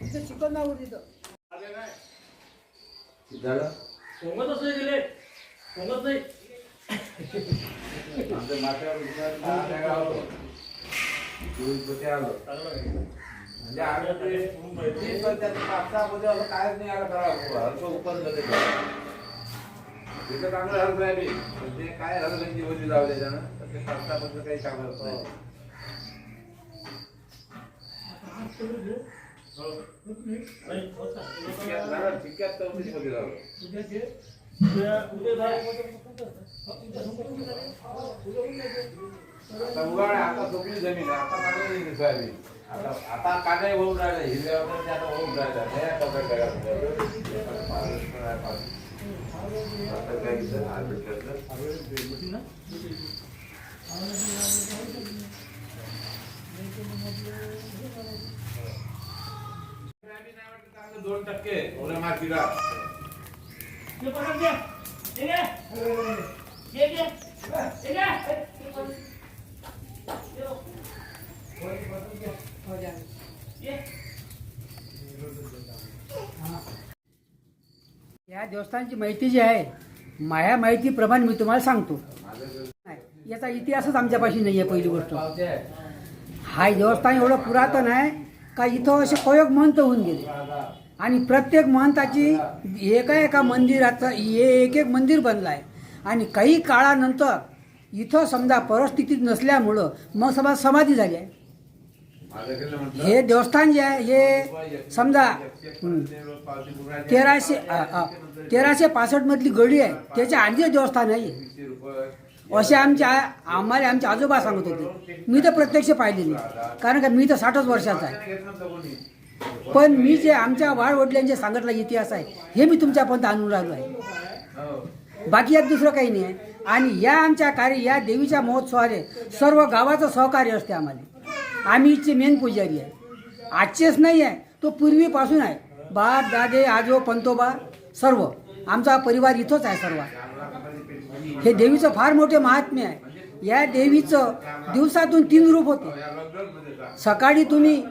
तिथं चिकन नावर तिथं झालं सोंगतच नाही दिले सोंगत नाही आमच्या माथ्यावर उचलायला दहा जागा होतो. चोवीस पोते आलो. म्हणजे आम्ही ते तीस वर्षाचे कायच नाही आलं करावं. झालं ते. तिथं चांगलं पण ते काय झालं त्यांची वजी जाऊ त्याच्यानं तर ते पाच काही चांगलं होत नाही. उद्या- उद्या जाऊ. आता उगाळ आता सोपली जमीन आहे. आता काढलं नाही सोयाबीन आता आता काढाय होऊन राहिले हिरव्या वगैरे ते आता होऊन राहिल्या त्या पकड तयार होतात. महाराष्ट्र आहे पासून. आता काय इथं हार्वेस्ट करतात. सोयाबीन आहे वाटतं चांगलं दोन टक्के ओल्या मातीला ये पकड घे. ये घे. ये घे. ये घे. ये. या देवस्थानची माहिती जी आहे माझ्या माहितीप्रमाणे मी तुम्हाला सांगतो. याचा इतिहासच आमच्यापाशी नाही आहे पहिली गोष्ट. हा देवस्थान एवढं पुरातन आहे का इथं असे कयोग महंत होऊन गेले. आणि प्रत्येक महंताची एका एका मंदिराचं एक एक मंदिर बनलं आहे आणि काही काळानंतर इथं समजा परिस्थितीत नसल्यामुळं मग समाज समाधी झाली आहे. हे देवस्थान जे आहे हे समजा तेराशे तेराशे पासष्ट मधली गडी आहे त्याच्या आणखी देवस्थान आहे असे आमच्या आम्हाला आमचे आजोबा सांगत होते. मी तर प्रत्यक्ष पाहिले नाही कारण का मी तर साठच वर्षाचा आहे. पण मी जे आमच्या वाडवडिलांचे सांगितला इतिहास आहे हे मी तुमच्यापर्यंत आणून राहिलो आहे. बाकी यात दुसरं काही नाही. आहे आणि या आमच्या कार्य या देवीच्या महोत्सवाने सर्व गावाचं सहकार्य असते आम्हाला. आम्ही इथचे मेन पुजारी आहे. आजचेच नाही आहे तो पूर्वीपासून आहे. बाप दादे आजो पंतोबा सर्व. आमचा परिवार इथंच आहे सर्व. हे देवीचं फार मोठे महात्म्य आहे. या देवीचं दिवसातून तीन रूप होते. सकाळी तुम्ही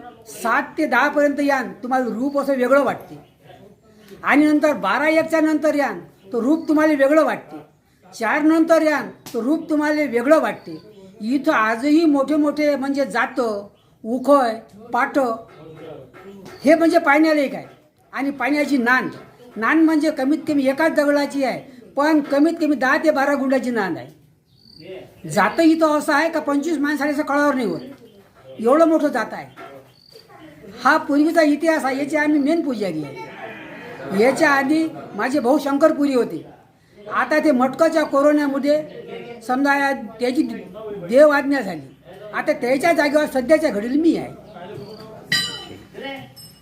सात ते दहापर्यंत यान तुम्हाला रूप असं वेगळं वाटते. आणि नंतर बारा एकच्या नंतर यान तो रूप तुम्हाला वेगळं वाटते. चार नंतर यान तर रूप तुम्हाला वेगळं वाटते. इथं आजही मोठे मोठे म्हणजे जातं उखळ पाट हे म्हणजे पाण्यालायक आहे आणि पाण्याची नांद नांद म्हणजे कमीत कमी एकाच दगडाची आहे पण कमीत कमी दहा ते बारा गुंडाची नांद आहे. जातं इथं असं आहे का पंचवीस माणसाच्या कळावर नाही होत? एवढं मोठं जात आहे. हा पूर्वीचा इतिहास आहे याची आम्ही मेन पुजारी आहे. याच्या आधी माझे भाऊ शंकरपुरी होते. आता ते मटकाच्या कोरोनामध्ये समजा या- त्याची देव आज्ञा झाली. आता त्याच्या जागेवर सध्याच्या घडीला मी आहे.